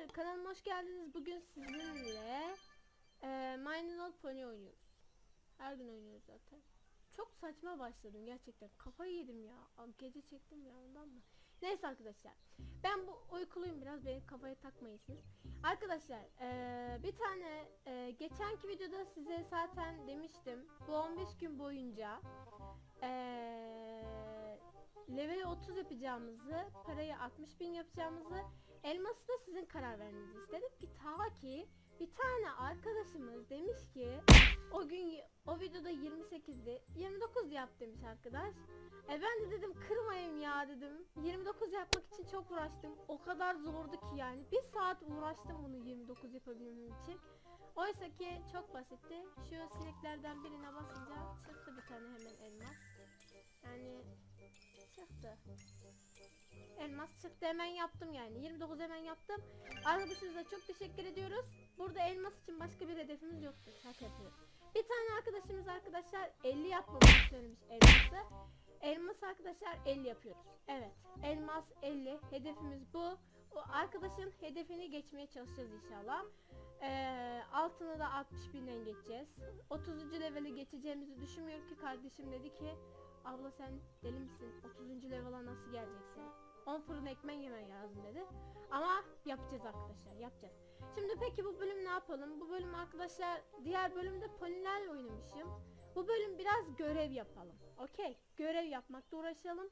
arkadaşlar kanalıma hoş geldiniz. Bugün sizinle e, Little Pony oynuyoruz. Her gün oynuyoruz zaten. Çok saçma başladım gerçekten. Kafayı yedim ya. Gece çektim ya ondan mı? Neyse arkadaşlar. Ben bu uykuluyum biraz. Beni kafaya takmayın siz. Arkadaşlar e, bir tane e, geçenki videoda size zaten demiştim. Bu 15 gün boyunca eee level 30 yapacağımızı, parayı 60 bin yapacağımızı, elması da sizin karar vermenizi istedim ki ta ki bir tane arkadaşımız demiş ki o gün o videoda 28'di 29 yap demiş arkadaş. E ben de dedim kırmayayım ya dedim. 29 yapmak için çok uğraştım. O kadar zordu ki yani. Bir saat uğraştım bunu 29 yapabilmem için. Oysa ki çok basitti. Şu sineklerden birine basınca çıktı. Elmas çıktı hemen yaptım yani. 29 hemen yaptım. Arkadaşımıza çok teşekkür ediyoruz. Burada elmas için başka bir hedefimiz yoktu. Şaka yapıyorum. Bir tane arkadaşımız arkadaşlar 50 yapmamızı söylemiş elması. Elmas arkadaşlar 50 yapıyoruz. Evet. Elmas 50. Hedefimiz bu. O arkadaşın hedefini geçmeye çalışacağız inşallah. Ee, altını da 60 binden geçeceğiz. 30. leveli geçeceğimizi düşünmüyorum ki kardeşim dedi ki abla sen deli misin? 30. level'a nasıl geleceksin? 10 fırın ekmek yemen lazım dedi. Ama yapacağız arkadaşlar yapacağız. Şimdi peki bu bölüm ne yapalım? Bu bölüm arkadaşlar diğer bölümde ponilerle oynamışım. Bu bölüm biraz görev yapalım. Okey. Görev yapmakta uğraşalım.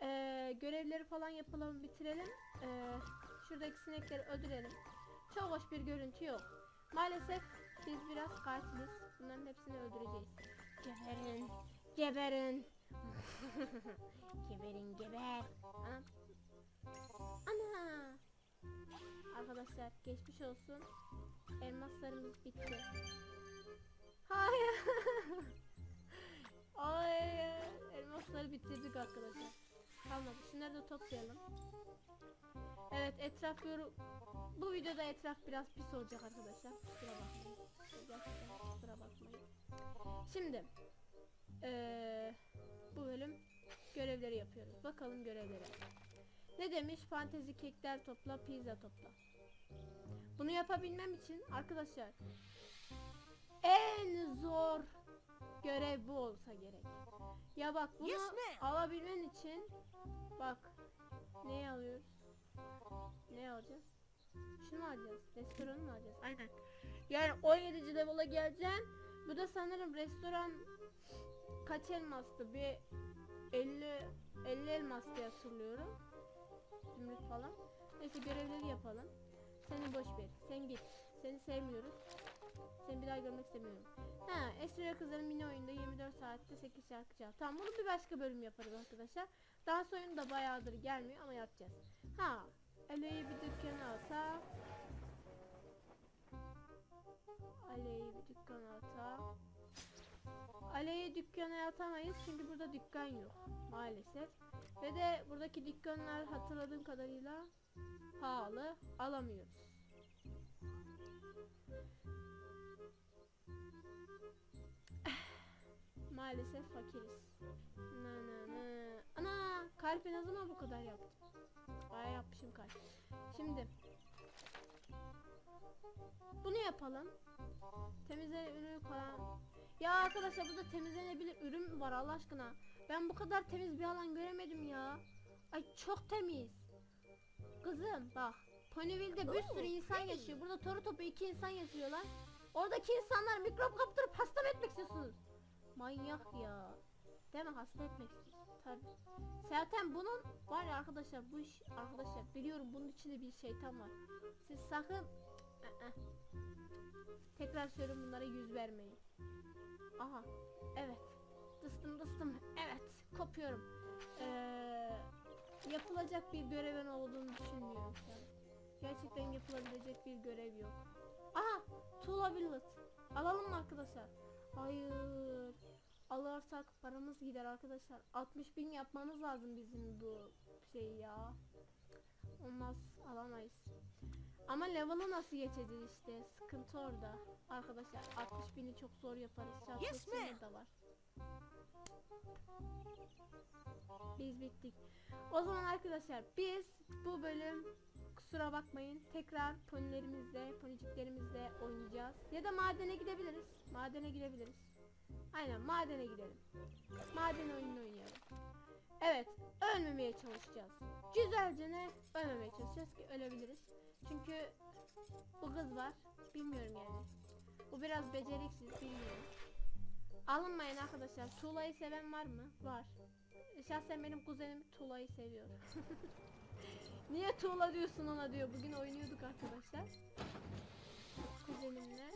Ee, görevleri falan yapalım bitirelim. Ee, şuradaki sinekleri öldürelim. Çok hoş bir görüntü yok. Maalesef biz biraz katiliz. Bunların hepsini öldüreceğiz. Geberin. Geberin. geberin geber. Ana. Ana. Arkadaşlar geçmiş olsun. Elmaslarımız bitti. Hayır. Hayır. Elmasları bitirdik arkadaşlar. Kalmadı. Şunları da toplayalım. Evet etraf yorum... Bu videoda etraf biraz pis olacak arkadaşlar. Kusura bakmayın. Kusura bakmayın. Şimdi görevleri yapıyoruz. Bakalım görevlere. Ne demiş? Fantezi kekler topla, pizza topla. Bunu yapabilmem için arkadaşlar en zor görev bu olsa gerek. Ya bak bunu Yes, alabilmen için bak neyi alıyoruz? Ne alacağız? Şunu mu alacağız? Restoranı mı alacağız? Aynen. Yani 17. level'a geleceğim. Bu da sanırım restoran kaç elmastı? Bir hatırlıyorum. Zümrüt falan. Neyse görevleri yapalım. Seni boş ver. Sen git. Seni sevmiyoruz. Seni bir daha görmek istemiyorum. Ha, Esra Kızların mini oyunda 24 saatte 8 şarkı çal. Tamam bunu bir başka bölüm yaparız arkadaşlar. Dans oyunu da bayağıdır gelmiyor ama yapacağız. Ha, Ali'yi bir dükkana ata. Ali'yi bir dükkana ata. Ali'yi dükkana atamayız çünkü burada dükkan yok maalesef. Ve de buradaki dükkanlar hatırladığım kadarıyla pahalı alamıyoruz. Maalesef fakiriz. Na na na. Ana kalbi ne zaman bu kadar yaptım? Bayağı yapmışım kalp. Şimdi bunu yapalım. Temizle ürün falan. Ya arkadaşlar burada temizlenebilir ürün var Allah aşkına? Ben bu kadar temiz bir alan göremedim ya. Ay çok temiz. Kızım bak. Ponyville'de bir sürü insan yaşıyor. Burada toru topu iki insan yaşıyor lan. Oradaki insanlar mikrop kaptırıp hasta mı etmek istiyorsunuz? Manyak ya. Değil mi? Hasta etmek istiyorsun. Tabii. Zaten bunun var ya arkadaşlar bu iş arkadaşlar biliyorum bunun içinde bir şeytan var. Siz sakın Aa. Tekrar söylüyorum bunlara yüz vermeyin. Aha. Evet. Dıstım dıstım. Evet. Kopuyorum. Ee, yapılacak bir görevin olduğunu düşünmüyorum. Gerçekten yapılabilecek bir görev yok. Aha! Tuğla Billet. Alalım mı arkadaşlar? Hayır. Alırsak paramız gider arkadaşlar. 60 bin yapmamız lazım bizim bu şeyi ya. Olmaz alamayız. Ama level'ı nasıl geçeceğiz işte. Sıkıntı orada. Arkadaşlar 60 bini çok zor yaparız. Şarkı Yes, da var. Biz bittik. O zaman arkadaşlar biz bu bölüm kusura bakmayın. Tekrar ponilerimizle, poniciklerimizle oynayacağız. Ya da madene gidebiliriz. Madene gidebiliriz. Aynen madene gidelim. Maden oyununu oynayalım. Evet, ölmemeye çalışacağız. Güzelce ne? Ölmemeye çalışacağız ki ölebiliriz. Çünkü bu kız var. Bilmiyorum yani. Bu biraz beceriksiz, bilmiyorum. Alınmayın arkadaşlar. Tuğla'yı seven var mı? Var. Şahsen benim kuzenim Tuğla'yı seviyor. Niye Tuğla diyorsun ona diyor. Bugün oynuyorduk arkadaşlar. Kuzenimle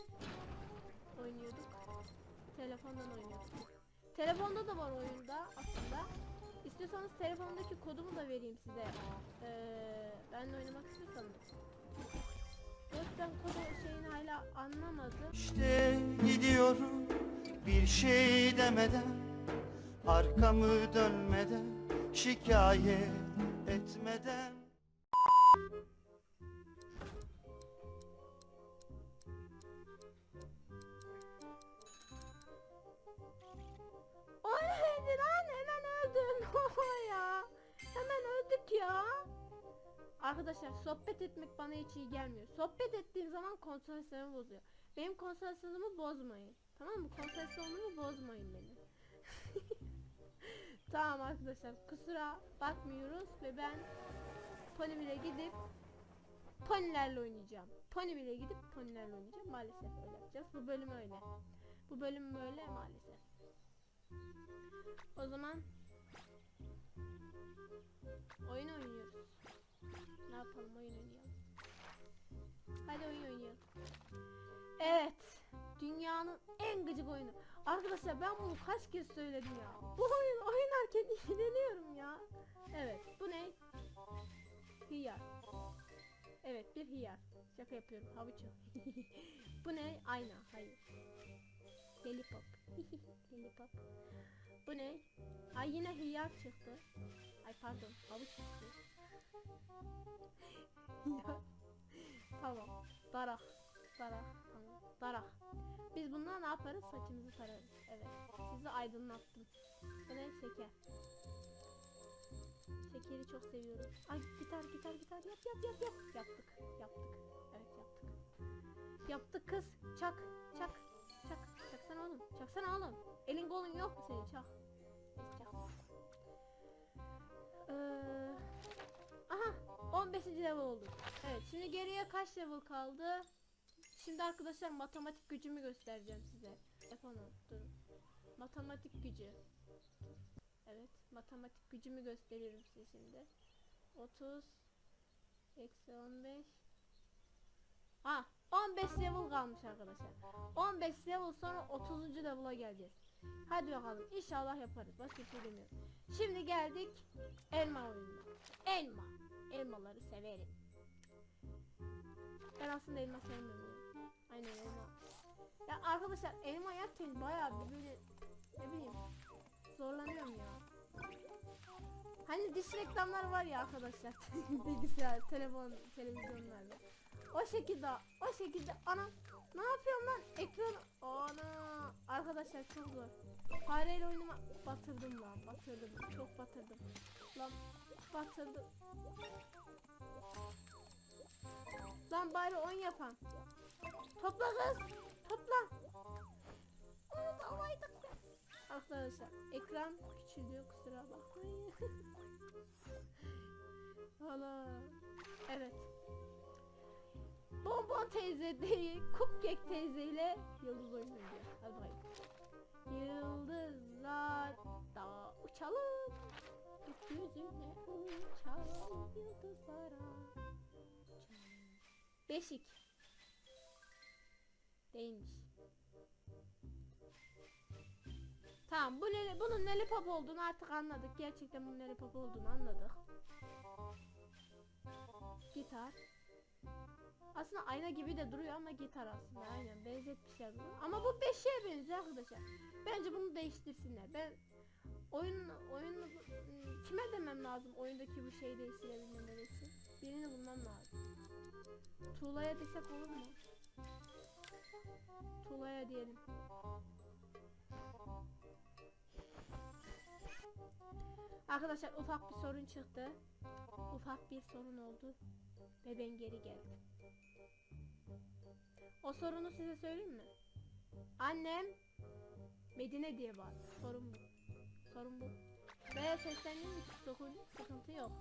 oynuyorduk. Telefondan oynuyorduk. Telefonda da var oyunda aslında. İstiyorsanız telefondaki kodumu da vereyim size. Ee, benle oynamak istiyorsanız. Yok ben kodu şeyini hala anlamadım. İşte gidiyorum bir şey demeden Arkamı dönmeden şikayet etmeden Arkadaşlar sohbet etmek bana hiç iyi gelmiyor. Sohbet ettiğim zaman konsantrasyonumu bozuyor. Benim konsantrasyonumu bozmayın. Tamam mı? Konsantrasyonumu bozmayın benim. tamam arkadaşlar kusura bakmıyoruz ve ben Ponyville'e gidip ponilerle oynayacağım. Ponyville'e gidip ponilerle oynayacağım. Maalesef öyle yapacağız. Bu bölüm öyle. Bu bölüm böyle maalesef. O zaman oyun oynuyoruz. Ne yapalım oyun oynayalım. Hadi oyun oynayalım. Evet. Dünyanın en gıcık oyunu. Arkadaşlar ben bunu kaç kez söyledim ya. Bu oyun oynarken ilgileniyorum ya. Evet. Bu ne? Hiyar. Evet bir hiyar. Şaka yapıyorum. Havuç o. Bu ne? Ayna. Hayır. Lollipop. Lollipop. Bu ne? Ay yine hıyar çıktı. Ay pardon, havuç çıktı. Tamam. Darak. Darak. Tamam. Darak. Biz bununla ne yaparız? Saçımızı tararız. Evet. Sizi aydınlattım. Bu ne? Şeker. Şekeri çok seviyorum. Ay gitar gitar gitar yap yap yap yap. Yaptık. Yaptık. Evet yaptık. Yaptık kız. Çak. Çak. Çak. Çaksana oğlum. Çaksana oğlum. Elin kolun yok mu senin? Çak. Çak. Ee, aha 15. level olduk. Evet şimdi geriye kaç level kaldı? Şimdi arkadaşlar matematik gücümü göstereceğim size. Efendim durun. Matematik gücü. Evet matematik gücümü gösteriyorum size şimdi. 30 eksi 15 Ha 15 level kalmış arkadaşlar. 15 level sonra 30. level'a geleceğiz. Hadi bakalım inşallah yaparız. Başka bir şey. Şimdi geldik elma oyununa. Elma. Elmaları severim. Ben aslında elma sevmiyorum. ya. Aynen elma. Ya arkadaşlar elma yerken bayağı bir böyle ne bileyim zorlanıyorum ya. Hani diş reklamları var ya arkadaşlar bilgisayar, telefon, televizyonlarda. O şekilde, o şekilde ana ne yapıyorum lan? Ekran ana arkadaşlar çok zor. Fareyle oynama batırdım lan, batırdım. Çok batırdım. Lan batırdım. Lan bari oyun yapan. Topla kız. Topla. Onu da alaydık. Arkadaşlar ekran küçülüyor kusura bakmayın. Hala. Evet. Bonbon teyze değil, Cupcake teyze ile yıldız oynuyor. Hadi bakalım. Yıldızlarda uçalım. Gökyüzüne uçalım yıldızlara. Uçalım. Beşik. Değilmiş. Tamam bu lele, bunun lollipop olduğunu artık anladık. Gerçekten bunun lollipop olduğunu anladık. Gitar. Aslında ayna gibi de duruyor ama gitar aslında aynen benzetmişler bunu. Ama bu beşiğe benziyor arkadaşlar. Bence bunu değiştirsinler. Ben oyun oyun kime demem lazım oyundaki bu şeyi değiştirebilmeleri için? Birini bulmam lazım. Tuğla'ya desek olur mu? Tuğla'ya diyelim. Arkadaşlar ufak bir sorun çıktı. Ufak bir sorun oldu. Ve ben geri geldim. O sorunu size söyleyeyim mi? Annem Medine diye bağırdı. Sorun bu. Sorun bu. Ve seslendiğim için sorun, sıkıntı yok.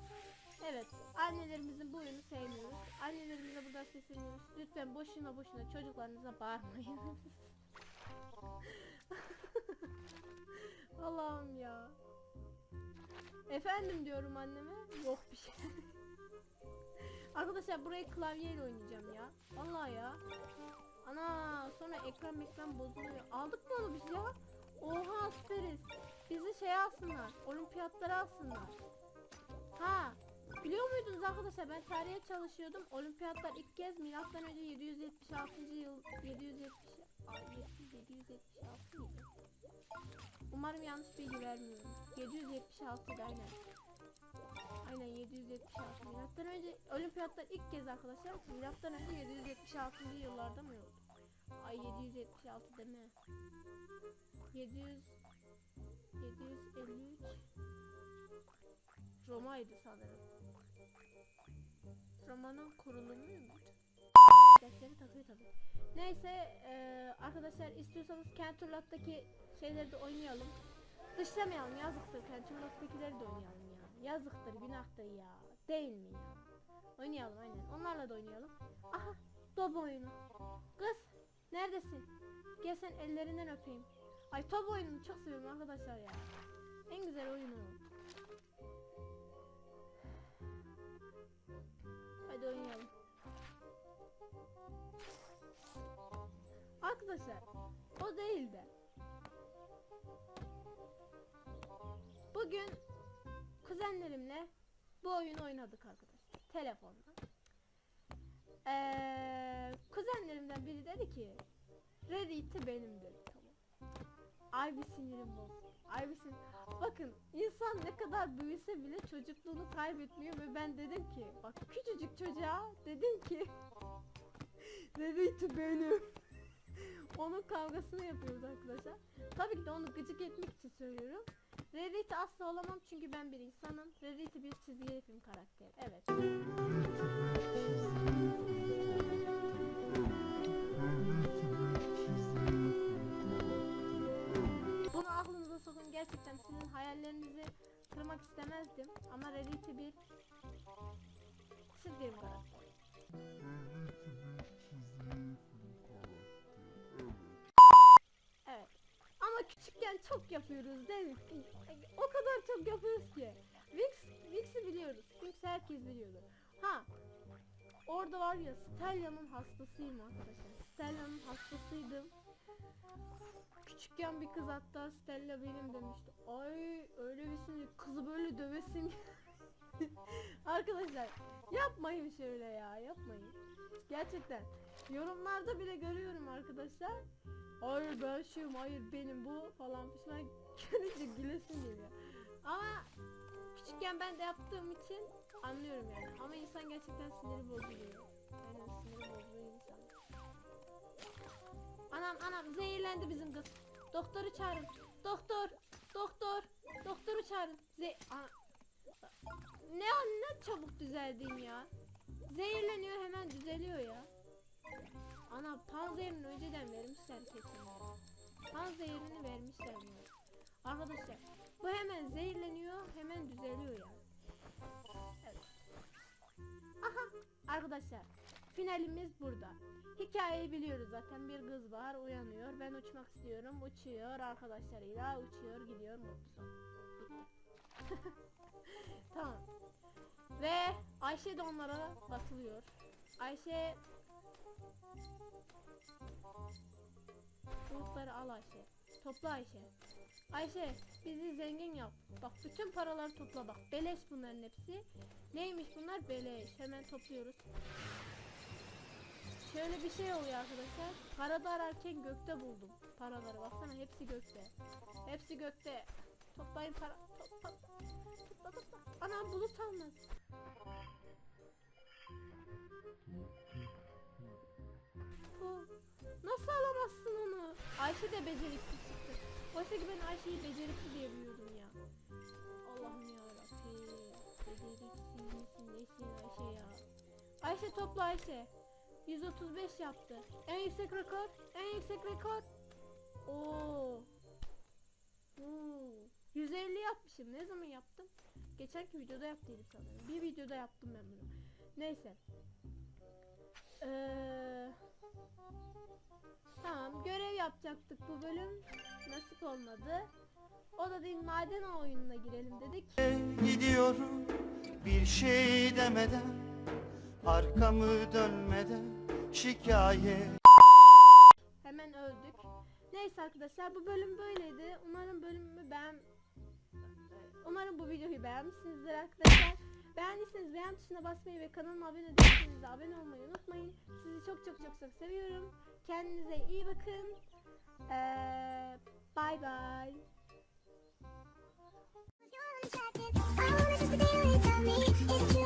Evet, annelerimizin bu oyunu sevmiyoruz. Annelerimize buradan sesleniyoruz. Lütfen boşuna boşuna çocuklarınıza bağırmayın. Allah'ım ya. Efendim diyorum anneme. Yok bir şey. Arkadaşlar burayı klavyeyle oynayacağım ya. Vallahi ya. Ana sonra ekran ekran bozuluyor. Aldık mı onu biz ya? Oha süperiz. Bizi şey alsınlar. Olimpiyatlara alsınlar. Ha. Biliyor muydunuz arkadaşlar ben tarihe çalışıyordum. Olimpiyatlar ilk kez milattan önce 776. yıl 770 Ay, 776 mıydı? Umarım yanlış bilgi vermiyorum. 776 'ydı aynen. Aynen 776. Milattan önce olimpiyatlar ilk kez arkadaşlar milattan önce 776. yıllarda mı oldu? Ay 776 deme. 700 753 Roma'ydı sanırım. Roma'nın kurulumu muydu? Dersleri takıyor tabii. Neyse eee, arkadaşlar istiyorsanız Kenturlat'taki şeyleri de oynayalım. Dışlamayalım yazıktır Kenturlat'takileri de oynayalım ya. Yazıktır günahtır ya. Değil mi ya? Oynayalım aynen. Onlarla da oynayalım. Aha top oyunu. Kız neredesin? Gel sen ellerinden öpeyim. Ay top oyununu çok seviyorum arkadaşlar ya. En güzel oyunu. Hadi oynayalım. Arkadaşlar o değil de bugün kuzenlerimle bu oyunu oynadık arkadaşlar telefonda. Ee, kuzenlerimden biri dedi ki Reddit'i benim dedi tamam. Ay bir sinirim bozuldu. Ay bir sin- Bakın insan ne kadar büyüse bile çocukluğunu kaybetmiyor ve ben dedim ki bak küçücük çocuğa dedim ki Reddit'i benim. Onun kavgasını yapıyoruz arkadaşlar. Tabii ki de onu gıcık etmek için söylüyorum. Reddit'i asla olamam çünkü ben bir insanım. Reddit'i bir çizgi film karakteri. Evet. Bunu aklınıza sokun. Gerçekten sizin hayallerinizi kırmak istemezdim. Ama Reddit'i bir çizgi film karakteri. Küçükken çok yapıyoruz değil mi? O kadar çok yapıyoruz ki. Wix, Wix'i biliyoruz. Wix herkes biliyordur. Ha. Orada var ya Stella'nın hastasıyım arkadaşlar. Stella'nın hastasıydım. Küçükken bir kız hatta Stella benim demişti. Ay öyle bir sinir kızı böyle dövesin. Arkadaşlar yapmayın şöyle ya yapmayın. Gerçekten yorumlarda bile görüyorum arkadaşlar. Hayır ben şuyum hayır benim bu falan pişman görünce gülesim geliyor. Ama küçükken ben de yaptığım için anlıyorum yani. Ama insan gerçekten siniri bozuluyor. Aynen siniri bozuluyor insan. Anam anam zehirlendi bizim kız. Doktoru çağırın. Doktor. Doktor. Doktoru çağırın. Ze ne ne çabuk düzeldin ya. Zehirleniyor hemen düzeliyor ya. Ana panzehirini önceden vermişler kesin. Panzehirini vermişler bunu. Arkadaşlar bu hemen zehirleniyor hemen düzeliyor ya. Evet. Aha arkadaşlar finalimiz burada. Hikayeyi biliyoruz zaten bir kız var uyanıyor ben uçmak istiyorum uçuyor arkadaşlarıyla uçuyor gidiyor mutlu son. Tamam. Ve Ayşe de onlara katılıyor. Ayşe Bulutları al Ayşe. Topla Ayşe. Ayşe bizi zengin yap. Bak bütün paraları topla bak. Beleş bunların hepsi. Neymiş bunlar? Beleş. Hemen topluyoruz. Şöyle bir şey oluyor arkadaşlar. Karada ararken gökte buldum paraları. Baksana hepsi gökte. Hepsi gökte. Toplayın para. Topla. Topla topla. Anam bulut almaz. Bu. Nasıl alamazsın onu? Ayşe de beceriksiz çıktı. Oysa ki ben Ayşe'yi becerikli diye biliyordum ya. Allah'ım ya Beceriksiz misin nesin Ayşe ya? Ayşe topla Ayşe. 135 yaptı. En yüksek rekor. En yüksek rekor. Oo. Oo. 150 yapmışım. Ne zaman yaptım? Geçenki videoda yaptıydım sanırım. Bir videoda yaptım ben bunu. Neyse. Ee, tamam görev yapacaktık bu bölüm. Nasip olmadı. O da değil maden oyununa girelim dedik. Gidiyorum bir şey demeden Arkamı dönmeden şikayet Hemen öldük. Neyse arkadaşlar bu bölüm böyleydi. Umarım bölümümü beğen... Umarım bu videoyu beğenmişsinizdir arkadaşlar. Beğendiyseniz beğen tuşuna basmayı ve kanalıma abone değilseniz de abone olmayı unutmayın. Sizi çok çok çok çok seviyorum. Kendinize iyi bakın. Ee, bye bye. I wanna just to you tell me it's true